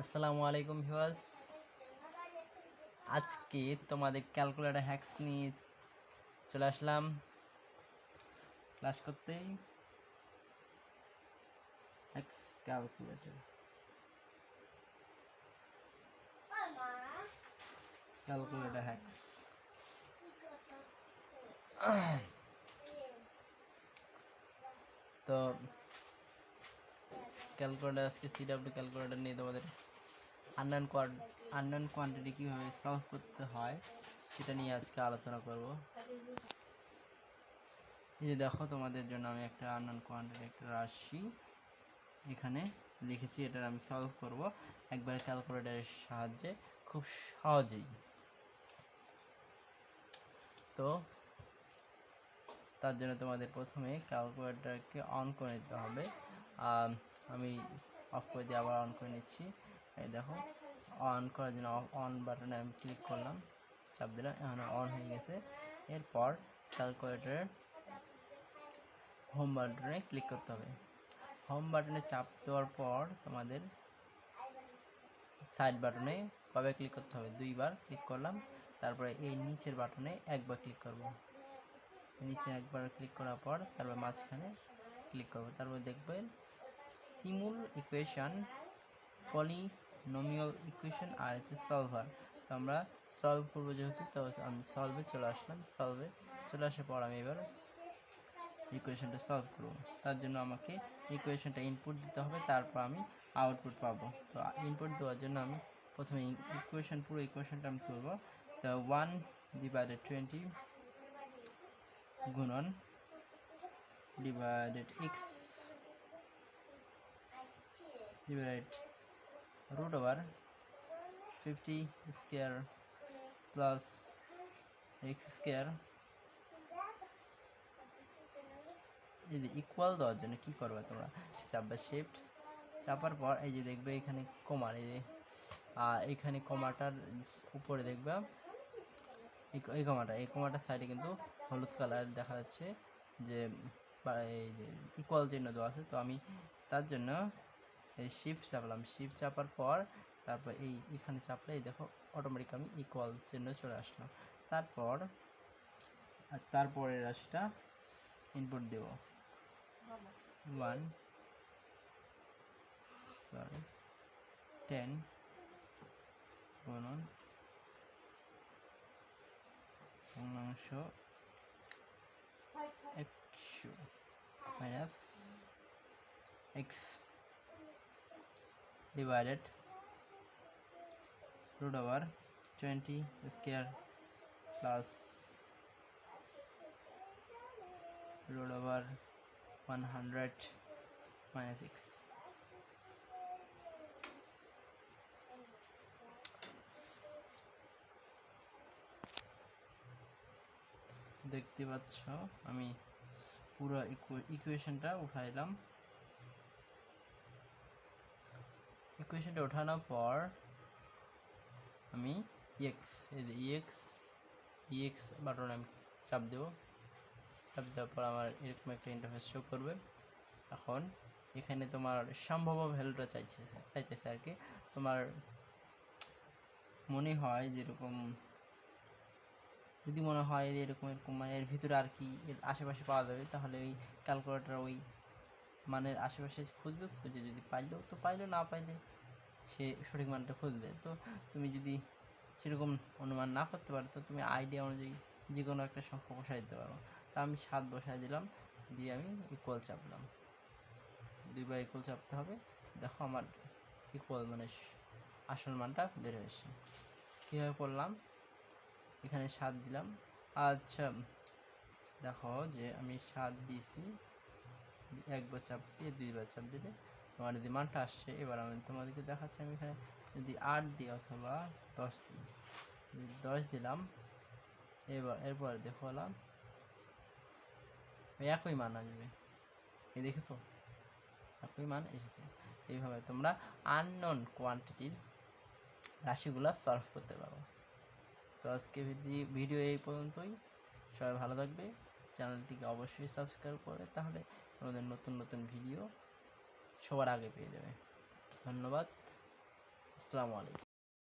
আসসালামু আলাইকুম ভিউয়ার্স। আজকে তোমাদের ক্যালকুলেটর হ্যাক্স নিয়ে চলে আসলাম ক্লাস করতেই হ্যাক্স ক্যালকুলেটর ক্যালকুলেটর হ্যাক্স তো ক্যালকুলেটর আজকে সিডাব্লিউ ক্যালকুলেটর নিয়ে তোমাদের আননোন কোয়াড আননোন কোয়ান্টিটি কীভাবে সলভ করতে হয়, সেটা নিয়ে আজকে আলোচনা করব। এই যে দেখো তোমাদের জন্য আমি একটা আননোন কোয়ান্টিটি একটা রাশি এখানে লিখেছি এটা আমি সলভ করব। একবার ক্যালকুলেটরের সাহায্যে, খুব সহজেই। তো তার জন্য তোমাদের প্রথমে ক্যালকুলেটরকে অন করে নিতে হবে। আম, অফ করে দিয়ে আবার অন করে নিচ্ছি। এই দেখো অন করার জন্য অন বাটনে আমি ক্লিক করলাম চাপ দিলাম এখন অন হয়ে গেছে। এরপর ক্যালকুলেটরের হোম বাটনে ক্লিক করতে হবে। হোম বাটনে চাপ দেওয়ার পর তোমাদের সাইড বাটনে কবে ক্লিক করতে হবে? দুইবার ক্লিক করলাম তারপরে এই নিচের বাটনে একবার ক্লিক করব। নিচে একবার ক্লিক করার পর তারপর মাঝখানে ক্লিক করব। তারপর দেখবেন সিমুল ইকুয়েশন, পলিনোমিয়াল ইকুয়েশন আর হচ্ছে সলভার তো আমরা সলভ করব যেহেতু, তো আমি সলভে চলে আসলাম। সলভে চলে আসার পর আমি এবার ইকুয়েশনটা সলভ করব। তার জন্য আমাকে ইকুয়েশনটা ইনপুট দিতে হবে, তারপর আমি আউটপুট পাবো। তো ইনপুট দেওয়ার জন্য আমি প্রথমে ইকুয়েশন পুরো ইকুয়েশনটা আমি তুলবো। তো ওয়ান ডিভাইডেড টোয়েন্টি গুণন divided X divide root over 50 square plus x square এই যে ইকুয়াল দেওয়ার জন্য কি করবে তোমরা? চাপবে শিফট চাপার পর এই যে দেখবে এখানে কমার এই যে এখানে কমাটার উপরে দেখবে এই- কমাটা এই কমাটার সাইডে কিন্তু হলুদ কালার দেখা যাচ্ছে যে এই যে ইকুয়াল চিহ্ন দেওয়া আছে। তো আমি তার জন্য এই শিফট চাপলাম। শিফট চাপার পর তারপর এই এখানে চাপলে দেখো অটোমেটিক আমি ইকুয়াল চিহ্ন চলে আসলাম তারপর আর তারপরের রাশিটা ইনপুট দেব। ওয়ান সরি টেন গুণন ভগ্নাংশ একশো minus X divided root over 20 square plus root over 100 minus x দেখতে পাচ্ছ আমি পুরো ইকুয়েশনটা উঠাইলাম ইকুয়েশনটা ওঠানোর পর আমি এক্স যে ইএক্স ইএক্স বাটন আমি চাপ দেবো। চাপ দেওয়ার পর আমার এরকম একটা ইন্টারফেস শো করবে। এখন এখানে তোমার সম্ভাব্য ভ্যালুটা চাইছে, চাইতেছে আর কি। তোমার মনে হয় যেরকম, যদি মনে হয় এরকম এরকম মানে এর ভিতরে আর কি এর আশেপাশে পাওয়া যাবে, তাহলে ওই ক্যালকুলেটর ওই মানের আশেপাশে খুঁজবে, খুঁজে যদি পাইলেও তো পাইলো, না পাইলে সে সঠিক মানটা খুঁজবে। তো তুমি যদি সেরকম অনুমান না করতে পারো, তো তুমি আইডিয়া অনুযায়ী যে কোনো একটা সংখ্যা বসাই দিতে পারো। তা আমি সাত বসাই দিলাম, দিয়ে আমি ইকুয়াল চাপলাম। দুইবার ইকুয়াল চাপতে হবে। দেখো আমার ইকুয়াল মানে আসল মানটা বের হয়েছে। কীভাবে করলাম? এখানে সাত দিলাম। আচ্ছা দেখো যে আমি সাত দিয়েছি, একবার চাপ দিয়ে দুইবার চাপ দিলে তোমার যদি মানটা আসছে, এবার আমি তোমাদেরকে দেখাচ্ছি আমি এখানে যদি আট দিই অথবা দশ দিই। যদি দশ দিলাম, এবার, এরপর দেখালাম ওই একই মান আসবে। এই দেখেছ? একই মান এসেছে। এইভাবে তোমরা আননোন কোয়ান্টিটির রাশিগুলো সলভ করতে পারো। তো আজকে ভিডি- ভিডিও এই পর্যন্তই। সবাই ভালো থাকবে। চ্যানেলটিকে অবশ্যই সাবস্ক্রাইব করে। তাহলে আমাদের নতুন নতুন ভিডিও সবার আগে পেয়ে যাবে। ধন্যবাদ। আসসালামু আলাইকুম।